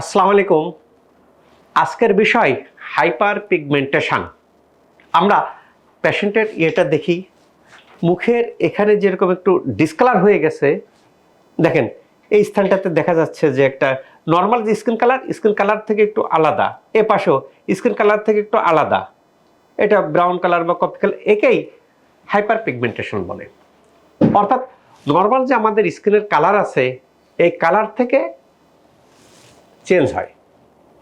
আসসালামু আলাইকুম। আজকের বিষয় হাইপার পিগমেন্টেশন আমরা পেশেন্টের ইয়েটা দেখি। মুখের এখানে যেরকম একটু ডিসকালার হয়ে গেছে, দেখেন, এই স্থানটাতে দেখা যাচ্ছে যে একটা নর্মাল যে স্কিন কালার স্কিন কালার থেকে একটু আলাদা। এ পাশেও স্কিন কালার থেকে একটু আলাদা। এটা ব্রাউন কালার বা কপি কালার, একেই হাইপার পিগমেন্টেশন বলে। অর্থাৎ নর্মাল যে আমাদের স্কিনের কালার আছে, এই কালার থেকে চেঞ্জ হয়।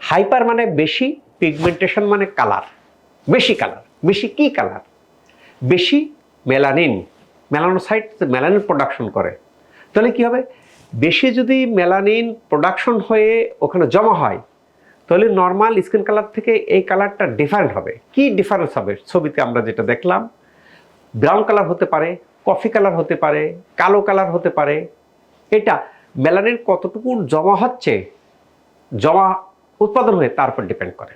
হাইপার মানে বেশি, পিগমেন্টেশন মানে কালার। বেশি কালার। বেশি কি কালার? বেশি মেলানিন। মেলানোসাইট মেলানিন প্রোডাকশন করে। তাহলে কি হবে? বেশি যদি মেলানিন প্রোডাকশন হয়ে ওখানে জমা হয়, তাহলে নর্মাল স্কিন কালার থেকে এই কালারটা ডিফারেন্ট হবে। কি ডিফারেন্স হবে? ছবিতে আমরা যেটা দেখলাম ব্রাউন কালার হতে পারে কফি কালার হতে পারে, কালো কালার হতে পারে। এটা মেলানিন কতটুকু জমা হচ্ছে জমা উৎপাদন হয়ে তার উপর ডিপেন্ড করে।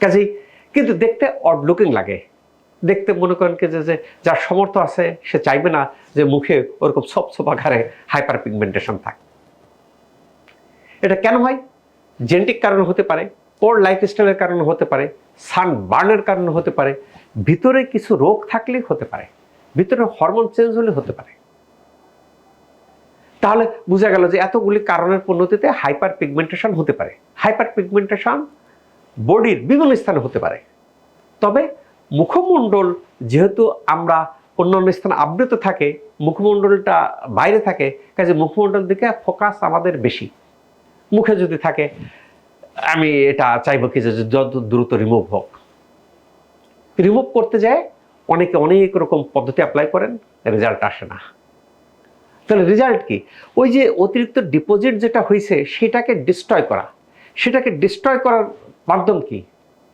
কাজেই কিন্তু দেখতে অড লুকিং লাগে। দেখতে মনে করেন যে যে যার সমর্থ আছে, সে চাইবে না যে মুখে ওরকম সব আকারে হাইপার পিগমেন্টেশন থাকে। এটা কেন হয়? জেনেটিক কারণে হতে পারে পোর লাইফস্টাইলের কারণে হতে পারে সান বার্নের কারণে হতে পারে, ভিতরে কিছু রোগ থাকলেই হতে পারে, ভিতরে হরমোন চেঞ্জ হলে হতে পারে। তাহলে বোঝা গেল যে এতগুলি কারণের পরিণতিতে হাইপার পিগমেন্টেশন হতে পারে। হাইপার পিগমেন্টেশন বডির বিভিন্ন স্থানে হতে পারে। তবে মুখমণ্ডল যেহেতু আমরা অন্যান্য স্থানে আবৃত থাকে, মুখমণ্ডলটা বাইরে থাকে, কাজে মুখমণ্ডল দিকে ফোকাস আমাদের বেশি। মুখে যদি থাকে, আমি এটা চাইব কি যে যত দ্রুত রিমুভ হোক। রিমুভ করতে যায়, অনেকে অনেক রকম পদ্ধতি অ্যাপ্লাই করেন রেজাল্ট আসে না। তাহলে রেজাল্ট কি? ওই যে অতিরিক্ত ডিপোজিট যেটা হয়েছে সেটাকে ডিস্ট্রয় করা। সেটাকে ডিস্ট্রয় করার মাধ্যম কি?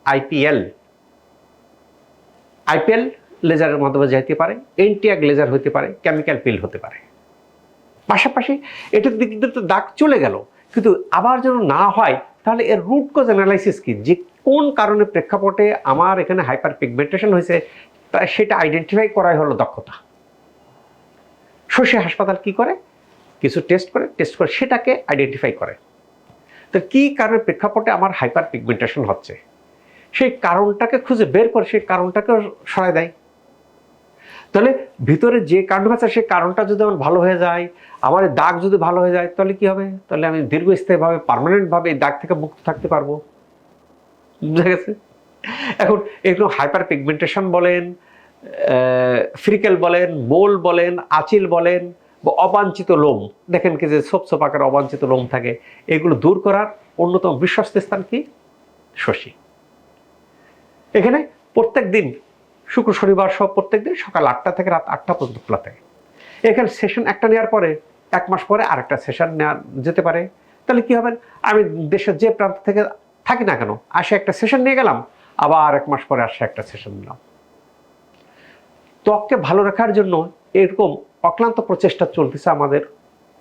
আইপিএল আইপিএল লেজারের মাধ্যমে যাইতে পারে এনটিয়াগ লেজার হতে পারে কেমিক্যাল পিল হতে পারে। পাশাপাশি এটার দিক দিয়ে তো দাগ চলে গেল, কিন্তু আবার যেন না হয়, তাহলে এর রুট কজ অ্যানালাইসিস কি? যে কোন কারণে প্রেক্ষাপটে আমার এখানে হাইপার পিগমেন্টেশন হয়েছে তা সেটা আইডেন্টিফাই করাই হলো দক্ষতা। শশী হাসপাতাল কি করে? কিছু টেস্ট করে টেস্ট করে সেটাকে আইডেন্টিফাই করে। তো কী কারণে প্রেক্ষাপটে আমার হাইপার পিগমেন্টেশন হচ্ছে? সেই কারণটাকে খুঁজে বের করে, সেই কারণটাকে সরাই দেয়। তাহলে ভিতরে যে কারণ আছে, সেই কারণটা যদি আমার ভালো হয়ে যায়, আমার দাগ যদি ভালো হয়ে যায়, তাহলে কি হবে? তাহলে আমি দীর্ঘস্থায়ীভাবে পার্মানেন্টভাবে এই দাগ থেকে মুক্ত থাকতে পারব। বুঝা গেছে? এখন এগুলো হাইপার পিগমেন্টেশন বলেন ফ্রিকেল বলেন মোল বলেন, আচিল বলেন, বা অবাঞ্ছিত লোম। দেখেন কি যে সোপ আকার অবাঞ্ছিত লোম থাকে। এগুলো দূর করার অন্যতম বিশ্বস্ত স্থান কি? শশী। এখানে প্রত্যেক দিন, শুক্র, শনিবার সব প্রত্যেক দিন সকাল আটটা থেকে রাত আটটা পর্যন্ত খোলা থাকে। এখানে সেশন একটা নেওয়ার পরে, এক মাস পরে আরেকটা সেশন নেওয়া যেতে পারে। তাহলে কি হবে? আমি দেশের যে প্রান্ত থেকে থাকি না কেন, আসে একটা সেশন নিয়ে গেলাম, আবার এক মাস পরে আসে একটা সেশন নিলাম। ত্বককে ভালো রাখার জন্য এরকম অক্লান্ত প্রচেষ্টা চলতেছে আমাদের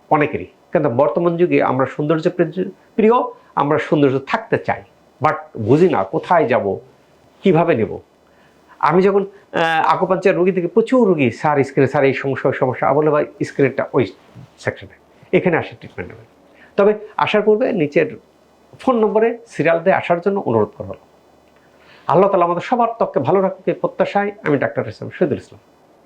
অনেকেরই। কিন্তু বর্তমান যুগে আমরা সৌন্দর্য প্রিয়- আমরা সৌন্দর্য থাকতে চাই। বাট বুঝি না কোথায় যাব, কীভাবে নেব? আমি যখন আকোপাঞ্চার রুগী থেকে প্রচুর রুগী, স্যার স্ক্রিনে স্যার এই সমস্যা সমস্যা বলে, ভাই স্ক্রিনটা ওই সেকশনে এখানে আসে ট্রিটমেন্ট নেবেন। তবে আসার পূর্বে নিচের ফোন নম্বরে সিরিয়াল দিয়ে আসার জন্য অনুরোধ করা হলো। আল্লাহ তালা আমাদের সবার ত্বককে ভালো রাখতে প্রত্যাশায় আমি ডাক্তার ইসলাম শহীদুল ইসলাম।